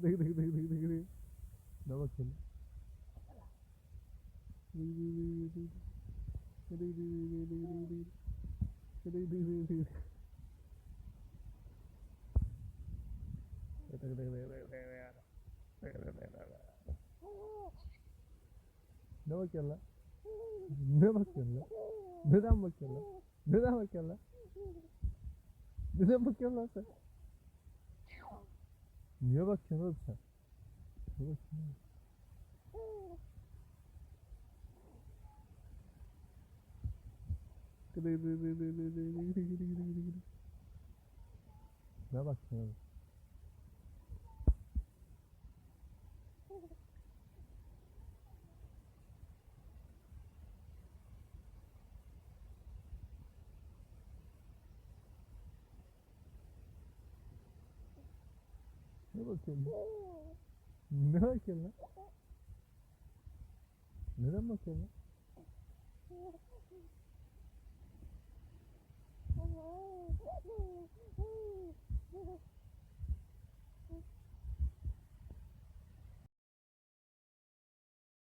നോക്കില്ല നോക്കിയല്ല നോക്കിയല്ല നിതാൻ വയ്ക്കല്ല നിതാൻ വയ്ക്കല്ല നിതാൻ വയ്ക്കല്ല sir Niye bakıyorsun oğlum sen? Niye bakıyorsun? Ne bakıyorsun oğlum? Ne bakıyorsun? Ne bakıyorsun lan? Neden bakıyorsun lan?